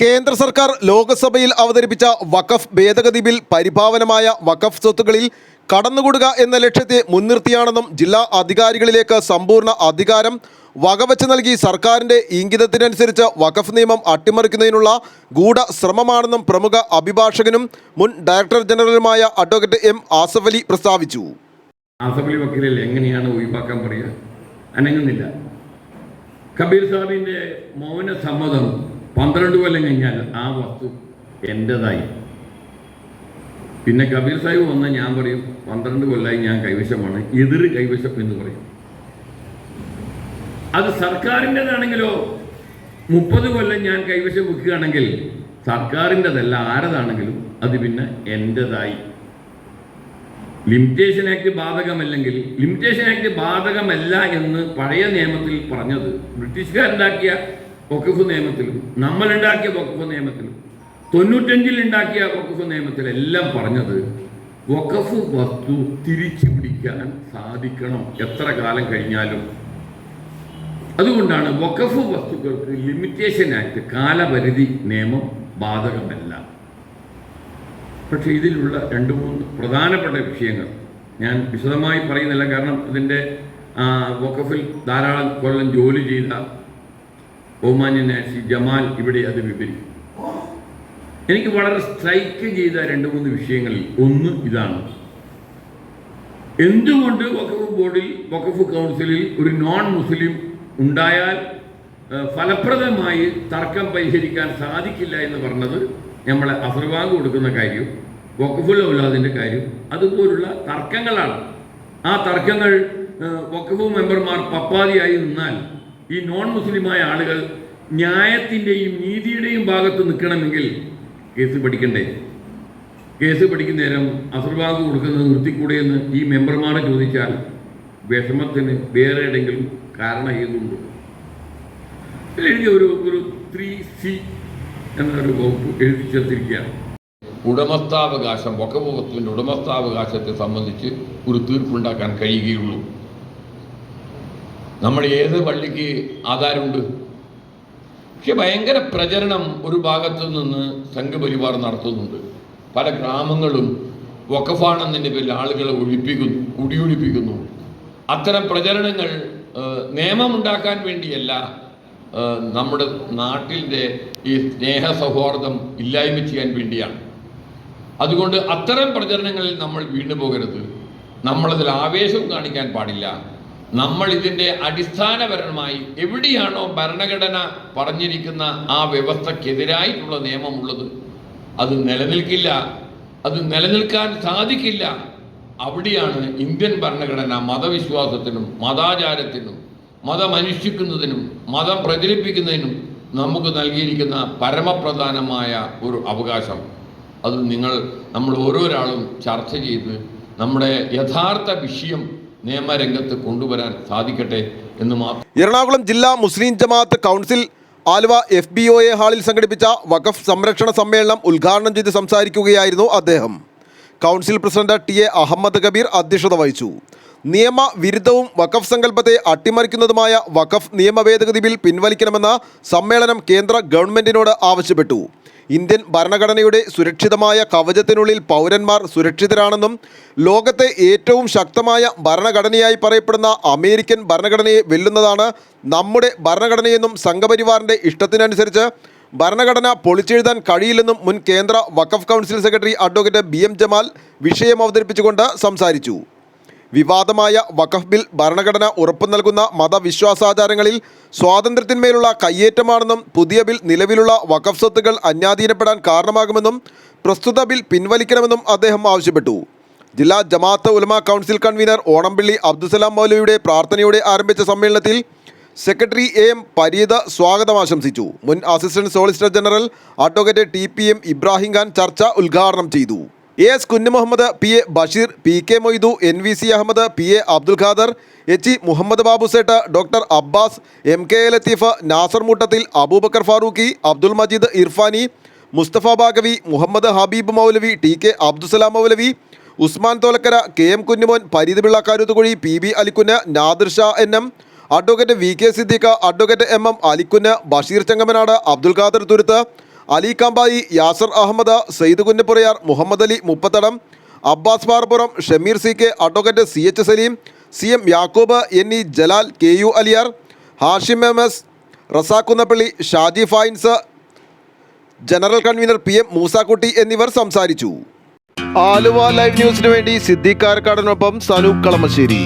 കേന്ദ്ര സർക്കാർ ലോക്സഭയിൽ അവതരിപ്പിച്ച വഖഫ് ഭേദഗതി ബിൽ പരിഭാവനമായ വഖഫ് സ്വത്തുകളിൽ കടന്നുകൂടുക എന്ന ലക്ഷ്യത്തെ മുൻനിർത്തിയാണെന്നും ജില്ലാ അധികാരികളിലേക്ക് സമ്പൂർണ അധികാരം വകവച്ച് നൽകി സർക്കാരിന്റെ ഇംഗിതത്തിനനുസരിച്ച് വഖഫ് നിയമം അട്ടിമറിക്കുന്നതിനുള്ള ഗൂഢ ശ്രമമാണെന്നും പ്രമുഖ അഭിഭാഷകനും മുൻ ഡയറക്ടർ ജനറലുമായ അഡ്വക്കേറ്റ് എം ആസഫ് അലി പ്രസ്താവിച്ചു. ആസഫലി വക്കീലിൽ എങ്ങനെയാണ് ഒഴിവാക്കാൻ പറയുക? അനങ്ങുന്നില്ല. കബീർ സാഹിബിന്റെ മൗന സമ്മതം പന്ത്രണ്ട് കൊല്ലം കഴിഞ്ഞാൽ ആ വസ്തു എന്റെതായി. പിന്നെ കബീർ സാഹിബ് വന്ന ഞാൻ പറയും പന്ത്രണ്ട് കൊല്ലമായി ഞാൻ കൈവശമാണ് എതിർ കൈവശം എന്ന് പറയും. അത് സർക്കാരിന്റെതാണെങ്കിലോ മുപ്പത് കൊല്ലം ഞാൻ കൈവശം വെക്കുകയാണെങ്കിൽ സർക്കാരിന്റെതല്ല ആരതാണെങ്കിലും അത് പിന്നെ എന്റെതായി. ലിമിറ്റേഷൻ ആക്ട് ബാധകമല്ലെങ്കിൽ ലിമിറ്റേഷൻ ആക്ട് ബാധകമല്ല എന്ന് പഴയ നിയമത്തിൽ പറഞ്ഞത് ബ്രിട്ടീഷുകാരുണ്ടാക്കിയ വഖഫ് നിയമത്തിലും നമ്മളുണ്ടാക്കിയ വഖഫ് നിയമത്തിലും തൊണ്ണൂറ്റഞ്ചിൽ ഉണ്ടാക്കിയ വഖഫ് നിയമത്തിലെല്ലാം പറഞ്ഞത് വഖഫ് വസ്തു തിരിച്ചു പിടിക്കാൻ സാധിക്കണം എത്ര കാലം കഴിഞ്ഞാലും. അതുകൊണ്ടാണ് വഖഫ് വസ്തുക്കൾക്ക് ലിമിറ്റേഷൻ ആക്ട് കാലപരിധി നിയമം ബാധകമല്ല. പക്ഷേ ഇതിലുള്ള രണ്ട് മൂന്ന് പ്രധാനപ്പെട്ട വിഷയങ്ങൾ ഞാൻ വിശദമായി പറയുന്നില്ല. കാരണം ഇതിന്റെ വഖഫിൽ ധാരാളം കൊല്ലം ജോലി ചെയ്ത ബഹുമാന്യനായ സി ജമാൽ ഇവിടെ അത് വിവരിക്കും. എനിക്ക് വളരെ സ്ട്രൈക്ക് ചെയ്ത രണ്ട് മൂന്ന് വിഷയങ്ങളിൽ ഒന്ന് ഇതാണ്. എന്തുകൊണ്ട് വഖഫ് ബോർഡിൽ വഖഫ് കൗൺസിലിൽ ഒരു നോൺ മുസ്ലിം ഉണ്ടായാൽ ഫലപ്രദമായി തർക്കം പരിഹരിക്കാൻ സാധിക്കില്ല എന്ന് പറഞ്ഞത് നമ്മളെ അസർവാഗ് കൊടുക്കുന്ന കാര്യം വഖഫുൽ ഔലാദിന്റെ കാര്യം അതുപോലുള്ള തർക്കങ്ങളാണ്. ആ തർക്കങ്ങൾ വഖഫ് മെമ്പർമാർ പപ്പാതിയായി നിന്നാൽ ഈ നോൺ മുസ്ലിമായ ആളുകൾ ന്യായത്തിന്റെയും നീതിയുടെയും ഭാഗത്ത് നിൽക്കണമെങ്കിൽ കേസ് പഠിക്കണ്ടേ? കേസ് പഠിക്കുന്ന നേരം അസർബാഗ് കൊടുക്കുന്നത് നിർത്തിക്കൂടെ എന്ന് ഈ മെമ്പർമാർ ചോദിച്ചാൽ വിഷമത്തിന് വേറെ എവിടെയെങ്കിലും കാരണം ഏതുണ്ട്? എഴുതിയ ഒരു ഒരു ത്രീ സി എന്നൊരു വകുപ്പ് എഴുതി ചേർത്തിരിക്കുകയാണ്. ഉടമസ്ഥാവകാശം വക്കഫ് വസ്തുവിന്റെ ഉടമസ്ഥാവകാശത്തെ സംബന്ധിച്ച് ഒരു തീർപ്പുണ്ടാക്കാൻ കഴിയുകയുള്ളൂ. നമ്മൾ ഏത് പള്ളിക്ക് ആധാരമുണ്ട്? പക്ഷെ ഭയങ്കര പ്രചരണം ഒരു ഭാഗത്തു നിന്ന് സംഘപരിവാർ നടത്തുന്നുണ്ട്. പല ഗ്രാമങ്ങളും വക്കഫാണെന്നതിന്റെ പേരിൽ ആളുകളെ ഒഴിപ്പിക്കുന്നു കുടിയൊഴിപ്പിക്കുന്നു. അത്തരം പ്രചരണങ്ങൾ നിയമം നിയമമുണ്ടാക്കാൻ വേണ്ടിയല്ല നമ്മുടെ നാട്ടിന്റെ ഈ സ്നേഹ സൗഹാർദ്ദം ഇല്ലായ്മ ചെയ്യാൻ വേണ്ടിയാണ്. അതുകൊണ്ട് അത്തരം പ്രചരണങ്ങളിൽ നമ്മൾ വീണ്ടുപോകരുത്. നമ്മളതിൽ ആവേശവും കാണിക്കാൻ പാടില്ല. നമ്മൾ ഇതിന്റെ അടിസ്ഥാനപരമായി എവിടെയാണോ ഭരണഘടന പറഞ്ഞിരിക്കുന്ന ആ വ്യവസ്ഥക്കെതിരായിട്ടുള്ള നിയമമുള്ളത്. അത് നിലനിൽക്കില്ല. അത് നിലനിൽക്കാൻ സാധിക്കില്ല. അവിടെയാണ് ഇന്ത്യൻ ഭരണഘടന മതവിശ്വാസത്തിനും മതാചാരത്തിനും മതമനുഷ്ഠിക്കുന്നതിനും മതം പ്രചരിപ്പിക്കുന്നതിനും നമുക്ക് നൽകിയിരിക്കുന്ന പരമപ്രധാനമായ ഒരു അവകാശം. അത് നിങ്ങൾ നമ്മൾ ഓരോരാളും ചർച്ച ചെയ്ത് നമ്മുടെ യഥാർത്ഥ വിഷയം നിയമരംഗത്ത് കൊണ്ടുവരാൻ സാധിക്കട്ടെ എന്ന് എറണാകുളം ജില്ലാ മുസ്ലിം ജമാഅത്ത് council Aluva F B O A ഹാളിൽ സംഘടിപ്പിച്ച വഖഫ് സംരക്ഷണ സമ്മേളനം ഉദ്ഘാടനം ചെയ്ത് സംസാരിക്കുകയായിരുന്നു അദ്ദേഹം. Council president T A Ahmed Kabir അധ്യക്ഷത വഹിച്ചു. നിയമവിരുദ്ധവും വഖഫ് സങ്കല്പത്തെ അട്ടിമറിക്കുന്നതുമായ വഖഫ് നിയമ ഭേദഗതി ബിൽ പിൻവലിക്കണമെന്ന് സമ്മേളനം കേന്ദ്ര ഗവൺമെന്റിനോട് ആവശ്യപ്പെട്ടു. ഇന്ത്യൻ ഭരണഘടനയുടെ സുരക്ഷിതമായ കവചത്തിനുള്ളിൽ പൗരന്മാർ സുരക്ഷിതരാണെന്നും ലോകത്തെ ഏറ്റവും ശക്തമായ ഭരണഘടനയായി പറയപ്പെടുന്ന അമേരിക്കൻ ഭരണഘടനയെ വെല്ലുന്നതാണ് നമ്മുടെ ഭരണഘടനയെന്നും സംഘപരിവാറിന്റെ ഇഷ്ടത്തിനനുസരിച്ച് ഭരണഘടന പൊളിച്ചെഴുതാൻ കഴിയില്ലെന്നും മുൻ കേന്ദ്ര വഖഫ് council secretary advocate B M Jamal വിഷയം അവതരിപ്പിച്ചുകൊണ്ട് സംസാരിച്ചു. വിവാദമായ വഖഫ് ബിൽ ഭരണഘടന ഉറപ്പു നൽകുന്ന മതവിശ്വാസാചാരങ്ങളിൽ സ്വാതന്ത്ര്യത്തിന്മേലുള്ള കയ്യേറ്റമാണെന്നും പുതിയ ബിൽ നിലവിലുള്ള വഖഫ് സ്വത്തുകൾ അന്യാധീനപ്പെടാൻ കാരണമാകുമെന്നും പ്രസ്തുത ബിൽ പിൻവലിക്കണമെന്നും അദ്ദേഹം ആവശ്യപ്പെട്ടു. ജില്ലാ ജമാഅത്ത് ഉലമ കൗൺസിൽ കൺവീനർ ഓണംപിള്ളി അബ്ദുസലാം മൗലവിയുടെ പ്രാർത്ഥനയോടെ ആരംഭിച്ച സമ്മേളനത്തിൽ സെക്രട്ടറി എ എം പരീത സ്വാഗതം ആശംസിച്ചു. മുൻ assistant solicitor general advocate T P M Ibrahim Khan ചർച്ച ഉദ്ഘാടനം ചെയ്തു. A S Kunju Muhammad P A Basheer P K Moidu N V C Ahmed P A Abdul Khader H E Muhammad Babusait doctor Abbas M K A Latheef Nasar Muttathil Abubakar Farooqui Abdul Majeed Irfani Mustafa Baqavi Muhammad Habeeb Maulavi T K Abdussalam Maulavi Usman Tholakkara K M Kunjumon Pareethipilla Karuthukuzhi P B Alikkunnu Nadir Shah N M advocate V K Siddique advocate M M Alikkunnu Basheer Chengamanad Abdul Khader Thuruthu Ali Kampayi Yasar Ahmed Sayed Kunnappurayar Muhammad Ali Muppathadam Abbas Parappuram Shameer C K advocate C H Saleem C M Yakub N E Jalal K U Aliyar Hashim M S Razakunnappally Shaji Fines general convener P M Moosakutty എന്നിവർ സംസാരിച്ചു. Aluva live ന്യൂസിനു വേണ്ടി സിദ്ദീഖ് കാരക്കാടനൊപ്പം സനൂപ് കളമശ്ശേരി.